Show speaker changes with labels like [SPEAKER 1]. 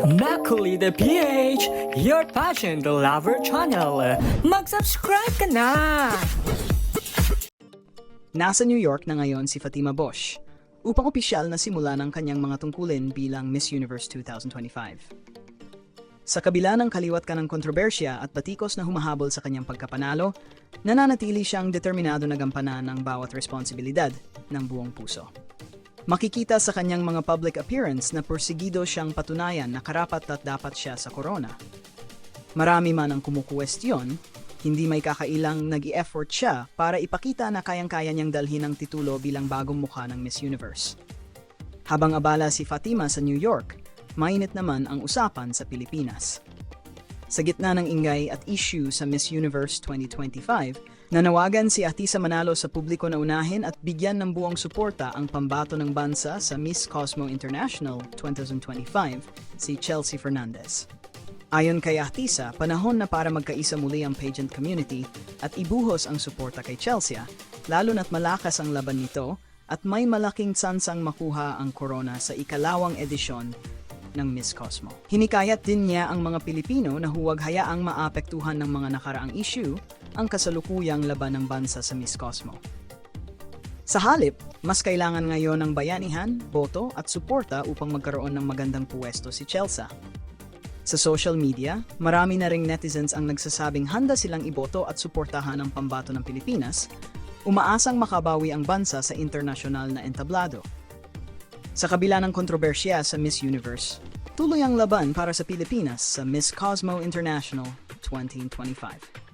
[SPEAKER 1] Macaulay the PH, your passion the lover channel. Mag-subscribe ka na!
[SPEAKER 2] Nasa New York na ngayon si Fatima Bosch upang opisyal na simula ng kanyang mga tungkulin bilang Miss Universe 2025. Sa kabila ng kaliwat ka ng kontrobersya at batikos na humahabol sa kanyang pagkapanalo, nananatili siyang determinado na gampanan ng bawat responsibilidad ng buong puso. Makikita sa kanyang mga public appearance na porsigido siyang patunayan na karapat at dapat siya sa corona. Marami man ang kumukuwestiyon, hindi may kakailang nag effort siya para ipakita na kayang-kaya niyang dalhin ang titulo bilang bagong mukha ng Miss Universe. Habang abala si Fatima sa New York, mainit naman ang usapan sa Pilipinas. Sa gitna ng ingay at issue sa Miss Universe 2025, nanawagan si Atisa Manalo sa publiko na unahin at bigyan ng buong suporta ang pambato ng bansa sa Miss Cosmo International 2025, si Chelsea Fernandez. Ayon kay Atisa, panahon na para magkaisa muli ang pageant community at ibuhos ang suporta kay Chelsea, lalo na't malakas ang laban nito at may malaking tsansang makuha ang corona sa ikalawang edisyon ng Miss Cosmo. Hinikayat din niya ang mga Pilipino na huwag hayaang maapektuhan ng mga nakaraang issue ang kasalukuyang laban ng bansa sa Miss Cosmo. Sa halip, mas kailangan ngayon ng bayanihan, boto at suporta upang magkaroon ng magandang puwesto si Chelsea. Sa social media, marami na ring netizens ang nagsasabing handa silang iboto at suportahan ang pambato ng Pilipinas, umaasang makabawi ang bansa sa internasyonal na entablado. Sa kabila ng kontrobersya sa Miss Universe, tuloy ang laban para sa Pilipinas sa Miss Cosmo International 2025.